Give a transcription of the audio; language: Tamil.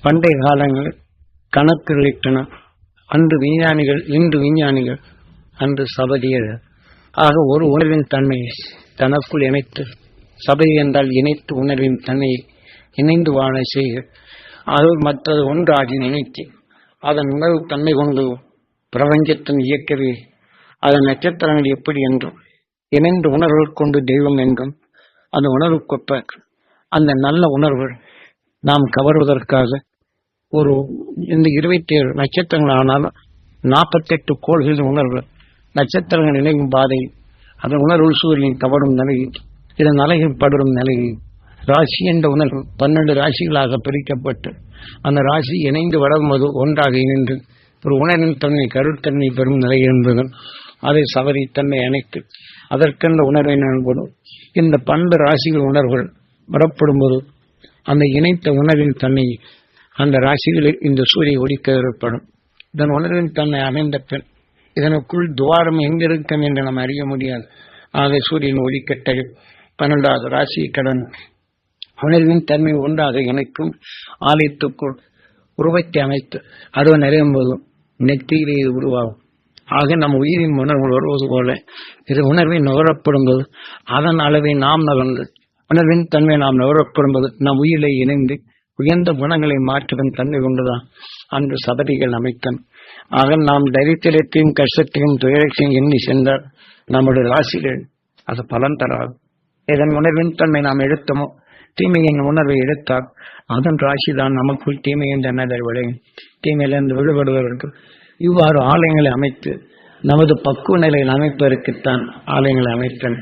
பண்டைய காலங்கள் கணக்குகளிட்டன அன்று விஞ்ஞானிகள் இன்று விஞ்ஞானிகள் அன்று சபதியர். ஆக ஒரு உணர்வின் தன்மையை தனக்குள் இணைத்து சபை என்றால் இணைத்து உணர்வின் தன்மையை இணைந்து வாழ செய்ய அது மற்றது ஒன்றாகி நினைத்து அதன் உணர்வு தன்மை கொண்டு பிரபஞ்சத்தின் இயக்கவே அதன் நட்சத்திரங்கள் எப்படி என்றும் இணைந்து உணர்வுகள் கொண்டு தெய்வம் என்றும் அந்த உணர்வுக்கொப்ப அந்த நல்ல உணர்வு நாம் கவர்வதற்காக ஒரு இந்த இருபத்தி ஏழு நட்சத்திரங்கள் ஆனாலும் நாற்பத்தெட்டு கோள்களின் உணர்வு நட்சத்திரங்கள் இணையும் பாதை அதன் உணர்வு சூரியன் கவரும் நிலையில் இதன் அலைகள் படரும் நிலையில் ராசி என்ற உணர்வு பன்னெண்டு ராசிகளாக பிரிக்கப்பட்டு அந்த ராசி இணைந்து வளரும்போது ஒன்றாக இணைந்து ஒரு உணரின் தன்மை கருத்தன்மை பெறும் நிலை என்பது அதை சவரி தன்மை அணைத்து அதற்கென்ற உணர்வை நண்படும் இந்த பண்பு ராசிகள் உணர்வுகள் வரப்படும்போது அந்த இணைத்த உணர்வின் தன்மை அந்த ராசிகளில் இந்த சூரிய ஒளிக்க ஏற்படும். இதன் உணர்வின் தன்மை அமைந்த பின் இதனுக்குள் துவாரம் எங்கிருக்கும் என்று நாம் அறிய முடியாது. ஆக சூரியன் ஒளிக்கட்டை பன்னெண்டாவது ராசி கடன். உணர்வின் தன்மை ஒன்றாக இணைக்கும் ஆலயத்துக்குள் உருவத்தை அமைத்து அது நிறையும் போதும் நெத்தியிலே இது உருவாகும். ஆக நம் உயிரின் உணர்வு வருவது போல இது உணர்வை நுகரப்படும் போது அதன் அளவை நாம் நகர்ந்து உணர்வின் தன்மை நாம் நுகரப்படும்போது நம் உயிரை இணைந்து உயர்ந்த குணங்களை மாற்றுவதன் தன்மை கொண்டுதான் அன்று சபதிகள் அமைத்தன். ஆக நாம் தைரியத்திலத்தையும் கஷ்டத்தையும் துயரத்தையும் எண்ணி சென்றால் நம்முடைய ராசிகள் அது பலன் தராது. இதன் உணர்வின் தன்மை நாம் எடுத்தோமோ தீமையின் உணர்வை எடுத்தால் அதன் ராசி தான் நமக்குள் தீமை என்ற எண்ணதை விளையும். தீமையிலிருந்து விடுபடுவதற்கு இவ்வாறு ஆலயங்களை அமைத்து நமது பக்குவ நிலையில் அமைப்பதற்குத்தான் ஆலயங்களை அமைத்தன்